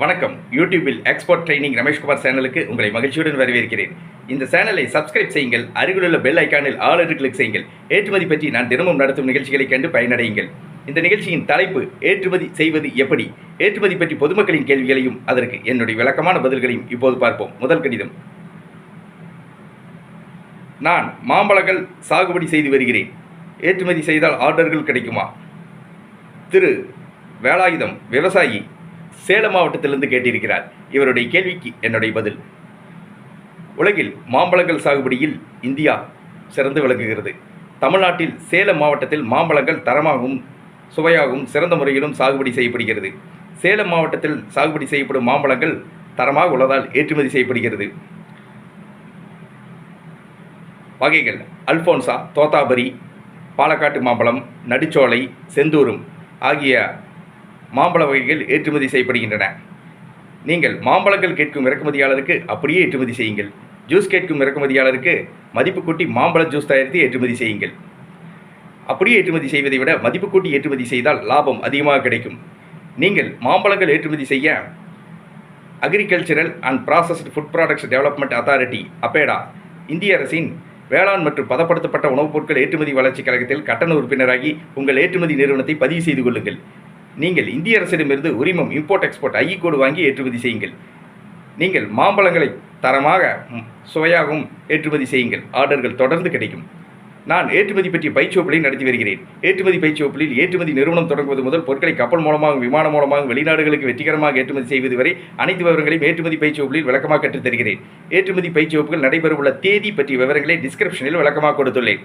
வணக்கம். யூடியூபில் export training Rameshkumar சேனலுக்கு உங்களை மகிழ்ச்சியுடன் வரவேற்கிறேன். இந்த சேனலை சப்ஸ்கிரைப் செய்யுங்கள் அருகிலுள்ள பெல் ஐக்கானில் ஆல் என்று கிளிக் செய்யுங்கள். ஏற்றுமதி பற்றி நான் தினமும் நடத்தும் நிகழ்ச்சிகளை கண்டு பயனடையுங்கள். இந்த நிகழ்ச்சியின் தலைப்பு ஏற்றுமதி செய்வது எப்படி? ஏற்றுமதி பற்றி பொதுமக்களின் கேள்விகளையும் அதற்கு என்னுடைய விளக்கமான பதில்களையும் இப்போது பார்ப்போம். முதல் கடிதம். நான் மாம்பழங்கள் சாகுபடி செய்து வருகிறேன். ஏற்றுமதி செய்தால் ஆர்டர்கள் கிடைக்குமா? திரு. வேலாயுதம் விவசாயி சேலம் மாவட்டத்திலிருந்து கேட்டிருக்கிறார். இவருடைய கேள்விக்கு என்னுடைய பதில். உலகில் மாம்பழங்கள் சாகுபடியில் இந்தியா சிறந்து விளங்குகிறது. தமிழ்நாட்டில் சேலம் மாவட்டத்தில் மாம்பழங்கள் தரமாகவும் சுவையாகவும் சிறந்த முறையிலும் சாகுபடி செய்யப்படுகிறது. சேலம் மாவட்டத்தில் சாகுபடி செய்யப்படும் மாம்பழங்கள் தரமாக உள்ளதால் ஏற்றுமதி செய்யப்படுகிறது. வகைகள். அல்போன்சா தோத்தாபரி பாலக்காட்டு மாம்பழம் நடுச்சோலை செந்தூரும் ஆகிய மாம்பழ வகைகள் ஏற்றுமதி செய்யப்படுகின்றன. நீங்கள் மாம்பழங்கள் கேட்கும் இறக்குமதியாளருக்கு அப்படியே ஏற்றுமதி செய்யுங்கள். ஜூஸ் கேட்கும் இறக்குமதியாளருக்கு மதிப்பு கூட்டி மாம்பழ ஜூஸ் தயாரித்து ஏற்றுமதி செய்யுங்கள். அப்படியே ஏற்றுமதி செய்வதை விட மதிப்பு கூட்டி ஏற்றுமதி செய்தால் லாபம் அதிகமாக கிடைக்கும். நீங்கள் மாம்பழங்கள் ஏற்றுமதி செய்ய agricultural and processed food products development authority APEDA இந்திய அரசின் வேளாண் மற்றும் பதப்படுத்தப்பட்ட உணவுப் பொருட்கள் ஏற்றுமதி வளர்ச்சிக் கழகத்தில் கட்டண உறுப்பினராகி உங்கள் ஏற்றுமதி நிறுவனத்தை பதிவு செய்து கொள்ளுங்கள். நீங்கள் இந்திய அரசிடமிருந்து உரிமம் இம்போர்ட் எக்ஸ்போர்ட் ஐ கோடு வாங்கி ஏற்றுமதி செய்யுங்கள். நீங்கள் மாம்பழங்களை தரமாக சுவையாகவும் ஏற்றுமதி செய்யுங்கள். ஆர்டர்கள் தொடர்ந்து கிடைக்கும். நான் ஏற்றுமதி பற்றிய பயிற்சிவப்பிலை நடத்தி வருகிறேன். ஏற்றுமதி பயிற்சிவப்பிலில் ஏற்றுமதி நிறுவனம் தொடங்குவது முதல் பொருட்களை கப்பல் மூலமாகவும் விமானம் மூலமாகவும் வெளிநாடுகளுக்கு வெற்றிகரமாக ஏற்றுமதி செய்வது வரை அனைத்து விவரங்களையும் ஏற்றுமதி பயிற்சிவப்பிலில் விளக்கமாக கற்றுத் தருகிறேன் ஏற்றுமதி பயிற்சி வகுப்புகள் நடைபெறவுள்ள தேதி பற்றிய விவரங்களை டிஸ்கிரிப்ஷனில் விளக்கமாக கொடுத்துள்ளேன்.